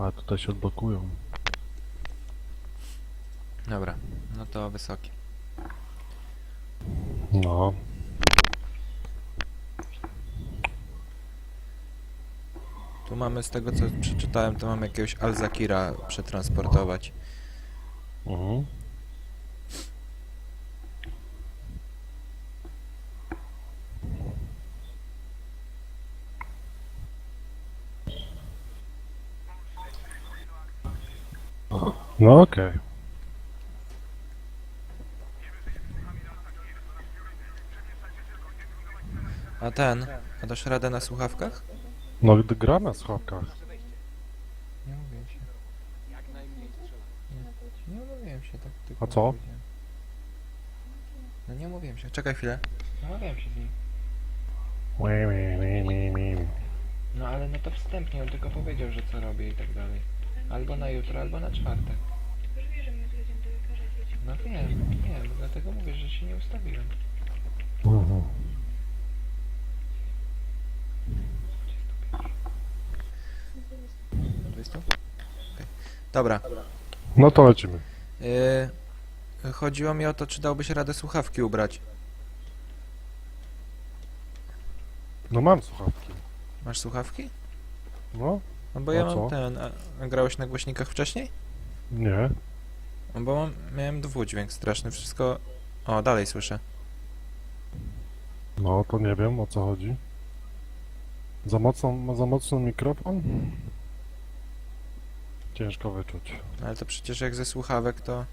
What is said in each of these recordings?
A tutaj się odblokują. Dobra, no to wysoki. No. Tu mamy, z tego co przeczytałem, to mamy jakiegoś Alzakira przetransportować. Mhm. No okej. A ten, a dasz radę na słuchawkach? No gdy gra na słuchawkach. Nie mówię się. Nie, nie mówiłem się, tak tylko A co? powiedziałem. No nie mówiłem się, czekaj chwilę. No mówiłem się z nim. Mi, mi, mi, mi, mi. No ale no to wstępnie, on tylko powiedział, że co robi i tak dalej. Albo na jutro, albo na czwartek. No wiem, wiem, dlatego mówię, że się nie ustawiłem. Mhm. Dobra. No to lecimy. Yy, chodziło mi o to, czy dałbyś radę słuchawki ubrać. No mam słuchawki. Masz słuchawki? No? No bo A ja co? mam ten. A, a grałeś na głośnikach wcześniej? Nie. No bo mam, miałem dwudźwięk straszny, wszystko... O, dalej słyszę. No to nie wiem o co chodzi. Za mocno, ma za mocno mikrofon? Ciężko wyczuć. No Ale to przecież jak ze słuchawek to...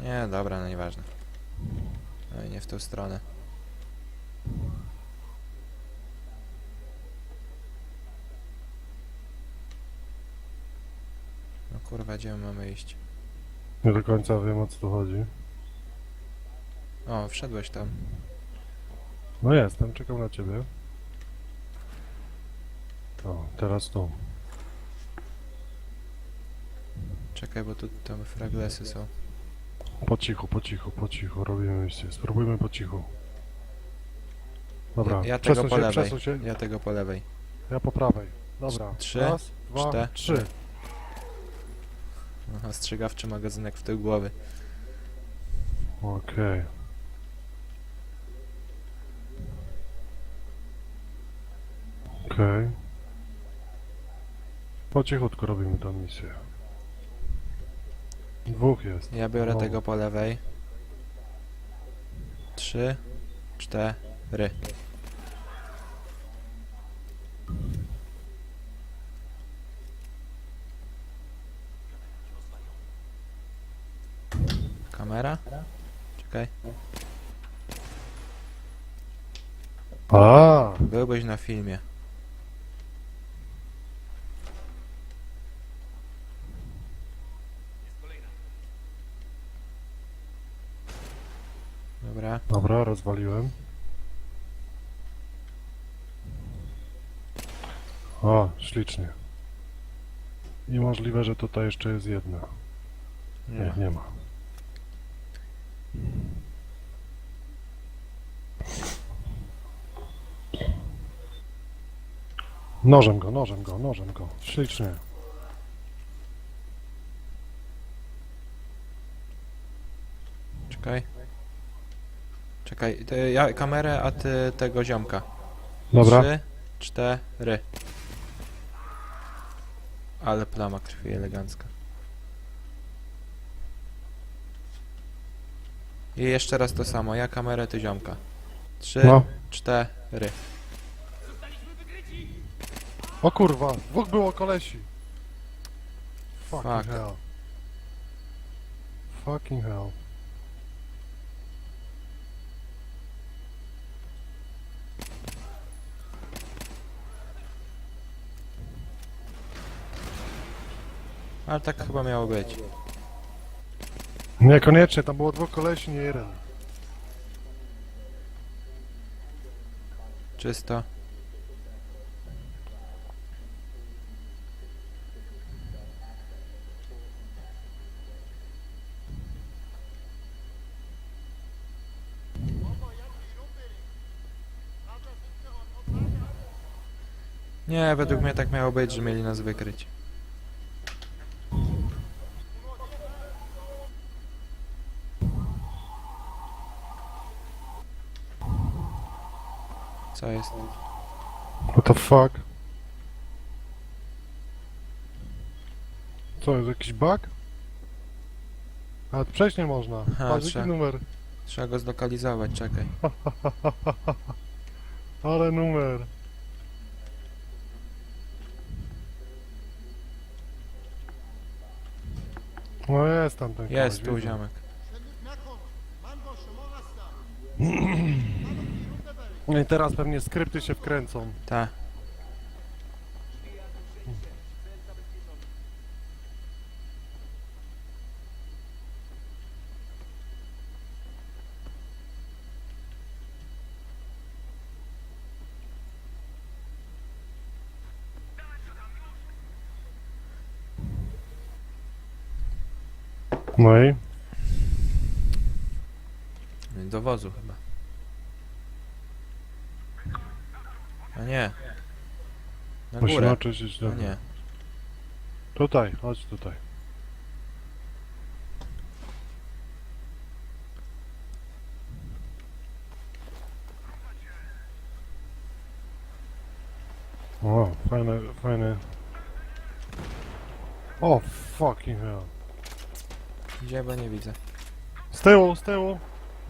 Nie, dobra, no nieważne. No i nie w tą stronę. Kurwa, gdzie my mamy iść? Nie do końca wiem o co tu chodzi. O, wszedłeś tam. No jestem, czekam na ciebie. O, teraz tu. Czekaj, bo tu tam fraglesy są. Po cichu, po cichu, po cichu, robimy misję. Spróbujmy po cichu. Dobra, Ja, ja tego przesuń po się, lewej. przesuń się. Ja tego po lewej. Ja po prawej. Dobra. Trzy, Raz, dwa, cztery. trzy. Aha, strzygawczy magazynek w tył głowy. Okej. Okej. Po cichutku robimy tę misję. Dwóch jest. Ja biorę No. tego po lewej. Trzy, cztery. Kamera? Czekaj. A, Byłbyś na filmie. Dobra. dobra, rozwaliłem. O, ślicznie. I możliwe, że tutaj jeszcze jest jedna. Nie, nie ma. Nożem go, nożem go, nożem go. Ślicznie. Czekaj. Czekaj, ja kamerę, a ty tego ziomka. Dobra. Trzy, cztery. Ale plama krwi elegancka. I jeszcze raz to samo, ja kamerę, ty ziomka. Trzy, No. cztery. O kurwa, dwóch było kolesi. Fucking Fuck. hell. Fucking hell. Ale tak chyba miało być. Niekoniecznie, tam było dwóch kolesi, nie jeden. Czysto. Nie, według mnie tak miało być, że mieli nas wykryć. Co jest? What the fuck? Co, jest jakiś bug? A, przejść nie można. Patrz, trzeba- numer. Trzeba go zlokalizować, czekaj. Ale numer. No jest tam ten Jest koleś, tu widzę. ziomek. No i teraz pewnie skrypty się wkręcą. Ta. I? Do wozu chyba. A nie. Na Musimy górę. oczyścić ten. nie. Tutaj, chodź tutaj. O, fajne, fajne. O, fucking hell. Gdzie, bo nie widzę. Z tyłu, z tyłu,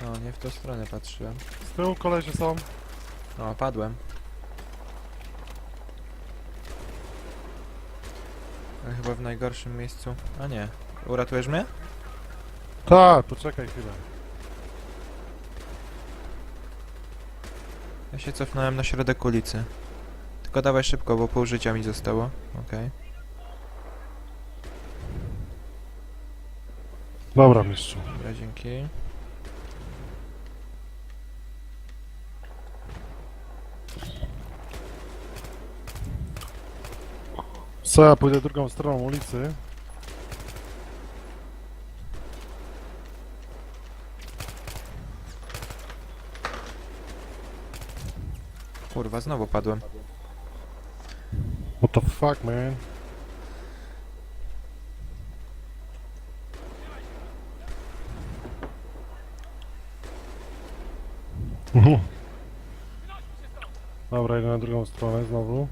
No, nie w tą stronę patrzyłem. z tyłu kolesie są. O, padłem. Ale chyba w najgorszym miejscu. A nie. Uratujesz mnie? Tak, poczekaj chwilę. Ja się cofnąłem na środek ulicy. Tylko dawaj szybko, bo pół życia mi zostało. Okej. Dobra, mistrzu. Dobra, dzięki. Co, ja pójdę drugą stroną ulicy. Kurwa, znowu padłem. What the fuck, man? Dobra, idę na drugą stronę znowu.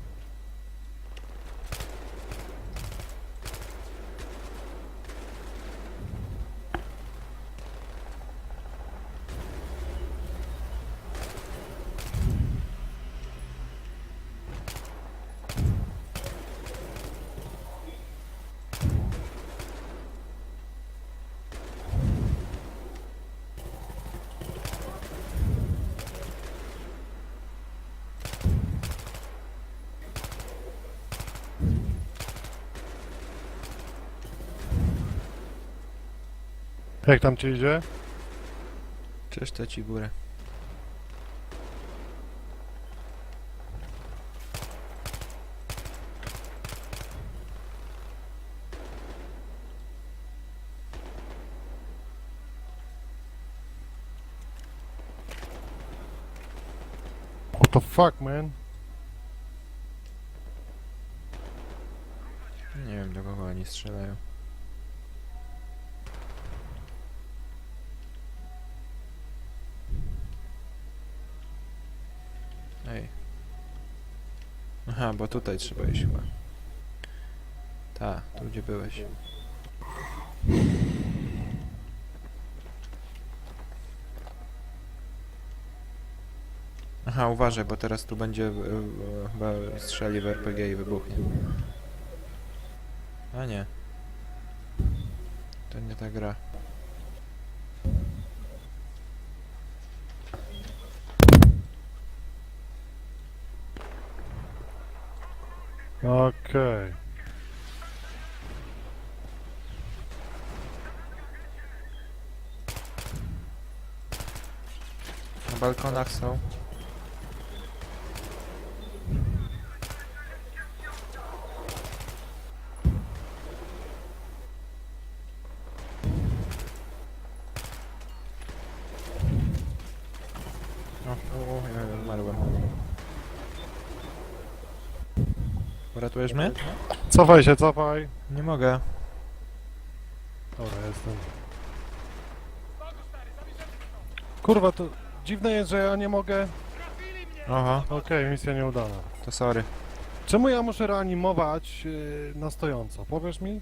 Jak tam ci idzie? Czyszczę ci górę. What the fuck, man? Nie wiem do kogo oni strzelają. Aha, bo tutaj trzeba iść chyba. Ta, tu gdzie byłeś. Aha, uważaj, bo teraz tu będzie chyba strzeli w RPG i wybuchnie. A nie. To nie ta gra. Okej. Na balkonach są. O, o, o, ja umarłem. Uratujesz mnie? Cofaj się, cofaj. Nie mogę. Dobra, jestem. Kurwa, to dziwne jest, że ja nie mogę... Oho, Okej, misja nieudana. to sorry. Czemu ja muszę reanimować yy, na stojąco? Powiesz mi?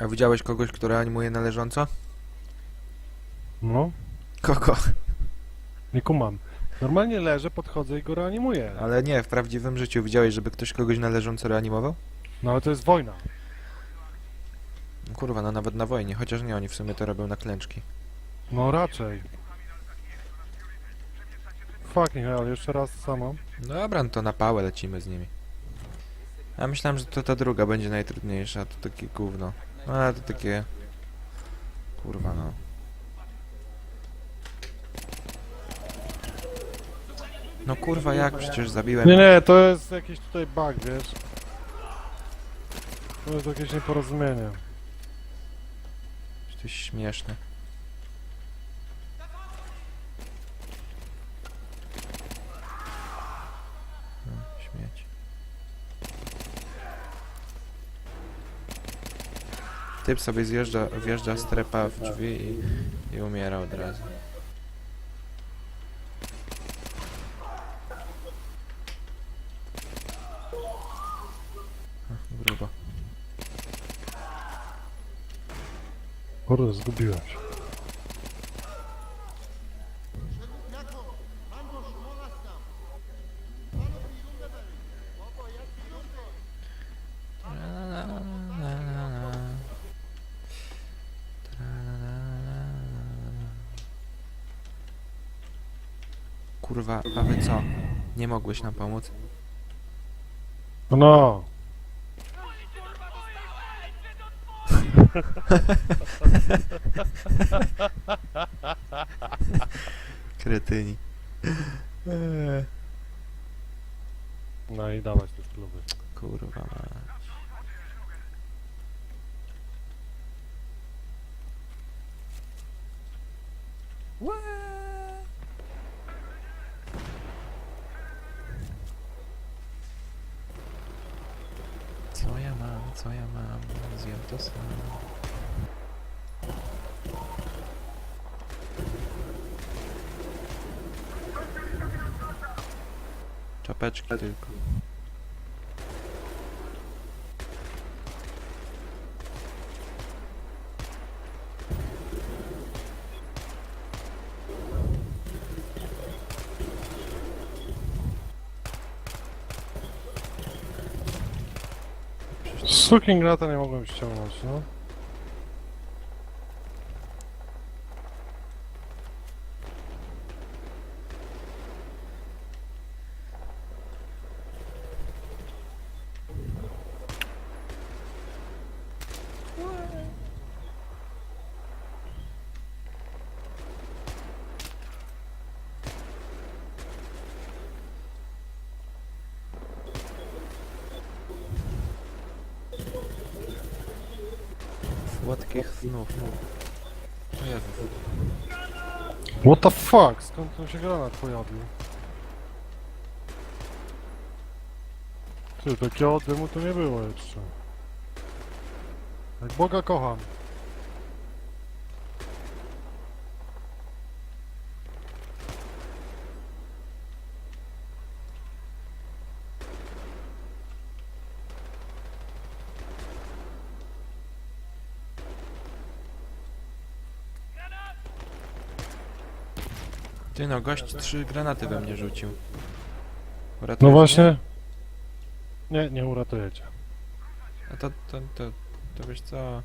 A widziałeś kogoś, kto reanimuje na leżąco? No, Kogo? nie kumam. Normalnie leżę, podchodzę i go reanimuję. Ale nie, w prawdziwym życiu widziałeś, żeby ktoś kogoś na leżąco reanimował? No ale to jest wojna. Kurwa, no nawet na wojnie, chociaż nie, oni w sumie to robią na klęczki. No raczej. Fucking hell, jeszcze raz samo. Dobra, no to na pałę lecimy z nimi. Ja myślałem, że to ta druga będzie najtrudniejsza, to takie gówno. No, Ale to takie... Kurwa no. No kurwa jak przecież zabiłem... Nie, nie, to jest jakiś tutaj bug, wiesz. To jest jakieś nieporozumienie. To jest śmieszne. No, śmieć. Typ sobie zjeżdża, wjeżdża strepa w drzwi i, i umiera od razu. Kurde, zgubiłem się. Kurwa, a wy co? Nie mogłeś nam pomóc? No, Kretyni. Eee, no i dawać te spluwy. Kurwa mać. Co ja mam, co ja mam? Zjem to samo. Czapeczki tylko. Suking lata nie mogłem ściągnąć, no. Słodkich snów. O Jezus. What the fuck? Skąd tu się granat pojawił? Ty, takiego dymu to nie było jeszcze. Jak Boga kocham. Ty no, gość trzy granaty we mnie rzucił. No Uratujesz właśnie. Nie, nie uratujecie. mnie? A to, to, to, to wiesz co?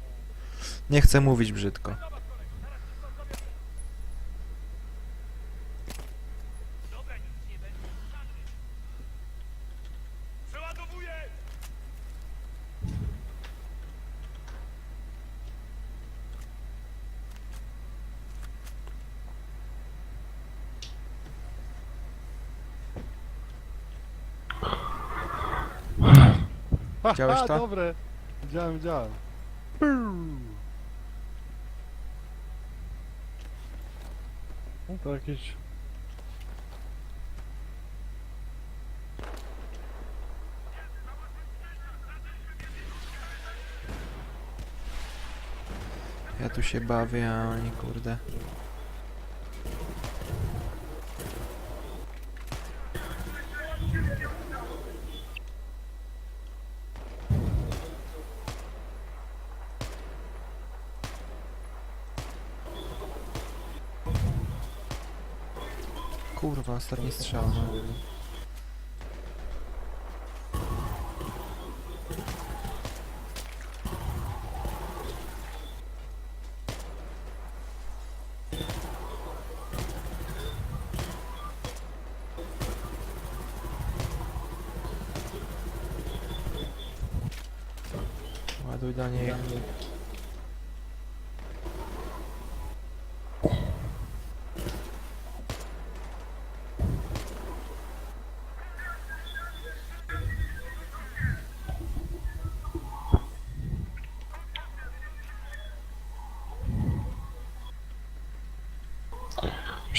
Nie chcę mówić brzydko. Widziałeś to? dobre. Widziałem, widziałem. No to jakieś... Ja tu się bawię, a oni kurde. Ostatni strzał. No. Ładuj do niej.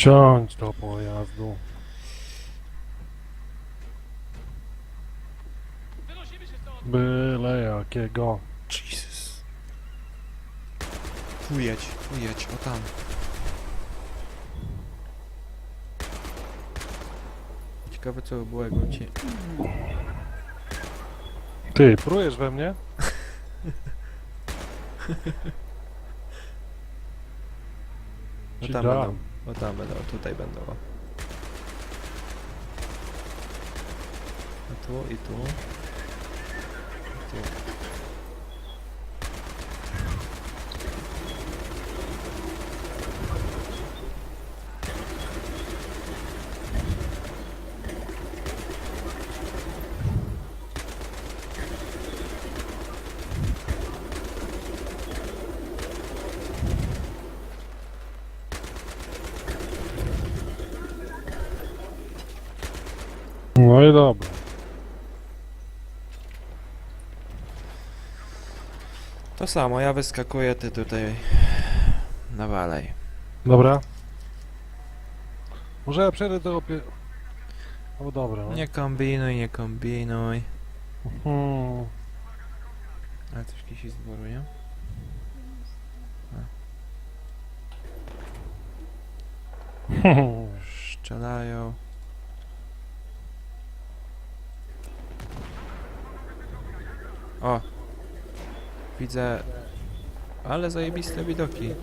Siądź do pojazdu. Byle jakiego. Jesus. Tu jedź, tu jedź, o tam. Ciekawe co by było jakbym cię... Ty, prujesz we mnie? O Ci tam dam. będą, o tam będą, tutaj będą. O. A tu i tu. I tu. No i dobra. To samo, ja wyskakuję, ty tutaj nawalej. Dobra. Może ja przejdę do opie... O dobra. no. Nie kombinuj, nie kombinuj. Hmm. Ale coś kiedyś z dworu, nie? Strzelają. O! Widzę... Ale zajebiste widoki.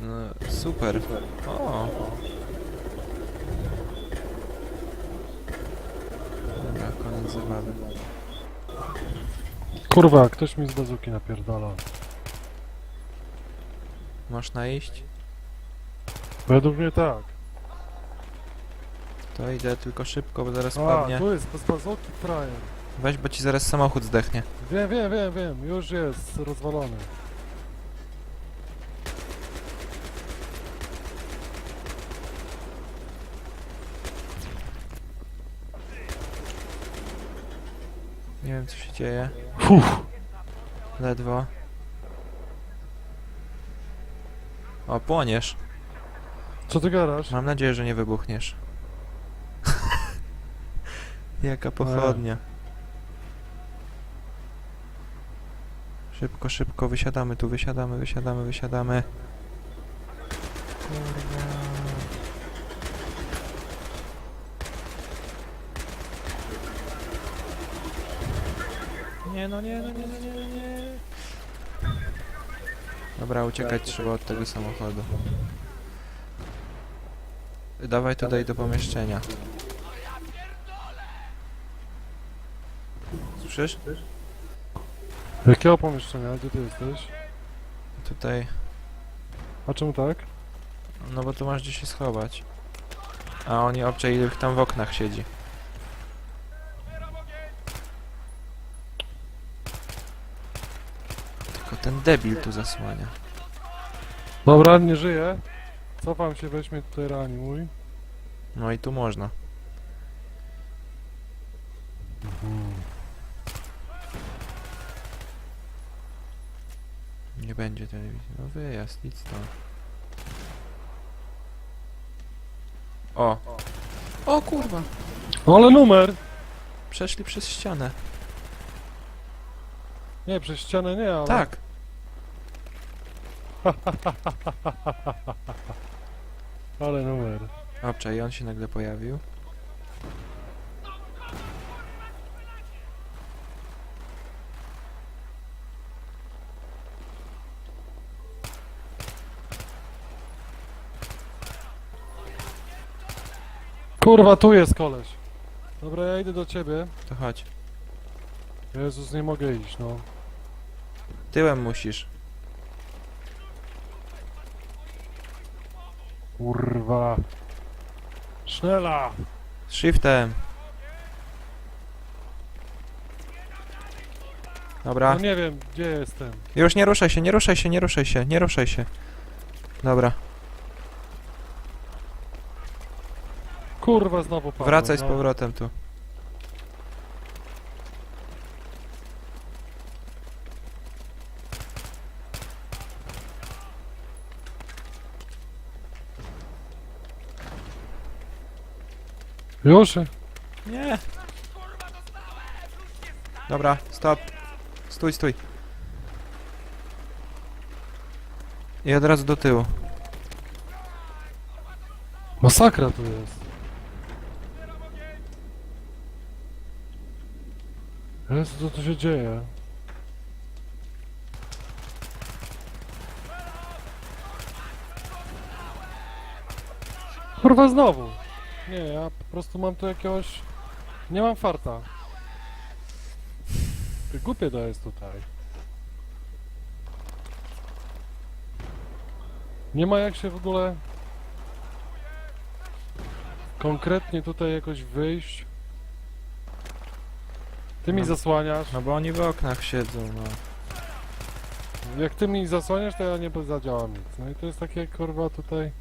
No, super. O! Dobra, koniec zabawy. Kurwa, ktoś mi z bazuki napierdala. Można iść? Według mnie tak. To idę tylko szybko, bo zaraz A, padnie. tu jest bez bazuki frajer. Weź, bo ci zaraz samochód zdechnie. Wiem, wiem, wiem, wiem. Już jest rozwalony. Nie wiem co się dzieje. Fuh. Ledwo. O, płoniesz. Co ty gadasz? Mam nadzieję, że nie wybuchniesz. Jaka pochodnia. Szybko, szybko, wysiadamy tu, wysiadamy, wysiadamy, wysiadamy. Kurwa. Nie no, nie no, nie no, nie no, nie. Dobra, uciekać trzeba od tego samochodu. Dawaj tutaj do pomieszczenia. Słyszysz? Jakiego pomieszczenia? Gdzie ty jesteś? Tutaj. A czemu tak? No bo tu masz gdzie się schować. A oni obczaj ich tam w oknach siedzi. Tylko ten debil tu zasłania. Dobra, nie żyje. Cofam się, weź mnie tutaj reanimuj. No i tu można. Mhm. Nie będzie telewizji. No wyjazd, idź stąd. O! O kurwa! Ale numer! Przeszli przez ścianę. Nie, przez ścianę nie, ale... Tak! Ale numer. Obczaj, on się nagle pojawił. Kurwa, tu jest koleś. Dobra, ja idę do ciebie. To chodź. Jezus, nie mogę iść, no. Tyłem musisz. Kurwa. Sznela! Shiftem. Dobra. No nie wiem, gdzie jestem. Już nie ruszaj się, nie ruszaj się, nie ruszaj się, nie ruszaj się. Dobra. Kurwa, znowu padłem. Wracaj z no. powrotem tu. Już? Nie. Dobra, stop. Stój, stój. I od razu do tyłu. Masakra tu jest. Jezu, co tu się dzieje? Kurwa znowu. Nie, ja po prostu mam tu jakiegoś... Nie mam farta. Ty Głupie to jest tutaj. Nie ma jak się w ogóle konkretnie tutaj jakoś wyjść. Ty mi No. zasłaniasz. No bo oni w oknach siedzą, no. Jak ty mi zasłaniasz, to ja nie zadziałam nic. No i to jest takie kurwa tutaj.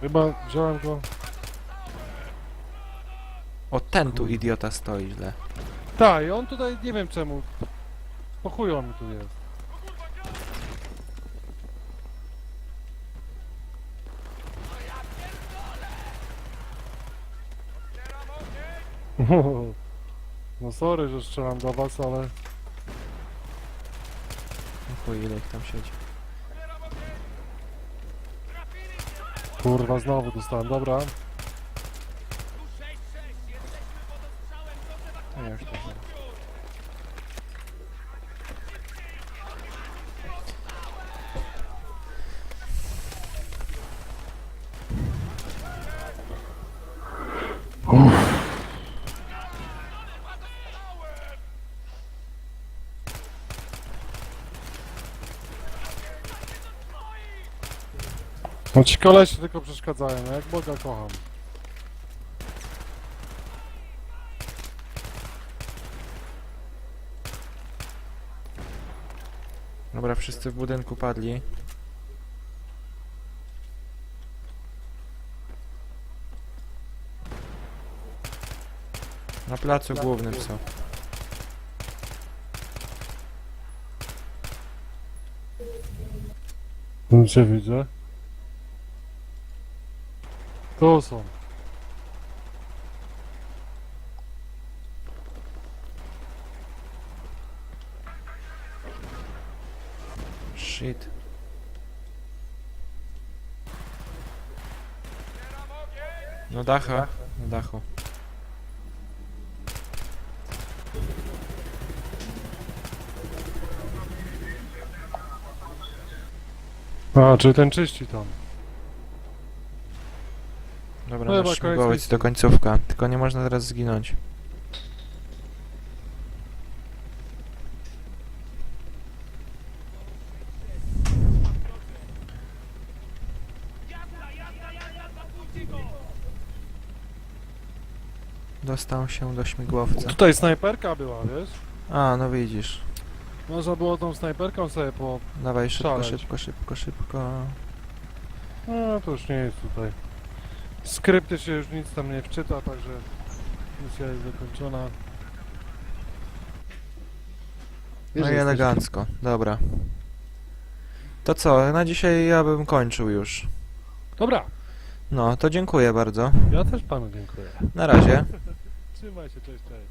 Chyba wziąłem go. O, ten tu idiota stoi źle. Tak, i on tutaj nie wiem czemu. Po chuj on tu jest. No sorry, że strzelam do was, ale No chuj, ile ich tam siedzi. kurwa znowu dostałem, dobra. No już to zaraz. No ci koleś tylko przeszkadzają, no jak Boga kocham. Dobra, wszyscy w budynku padli. Na placu głównym są. Cię widzę. Tu są. Shit. No dacha, na dachu. A, czyli ten czyści tam. Dobra, No chyba masz koniec misji. to końcówka. Tylko nie można teraz zginąć. Dostał się do śmigłowca. Tutaj snajperka była, wiesz? A, no widzisz. Można było tą snajperką sobie po... Dawaj szybko, Szaleć. szybko, szybko, szybko. No, to już nie jest tutaj. Skrypty się już nic tam nie wczyta, także misja jest zakończona. No i jesteś- elegancko, dobra. To co, na dzisiaj ja bym kończył już. Dobra, No, to dziękuję bardzo. ja też panu dziękuję. Na razie. Trzymaj się, cześć, cześć.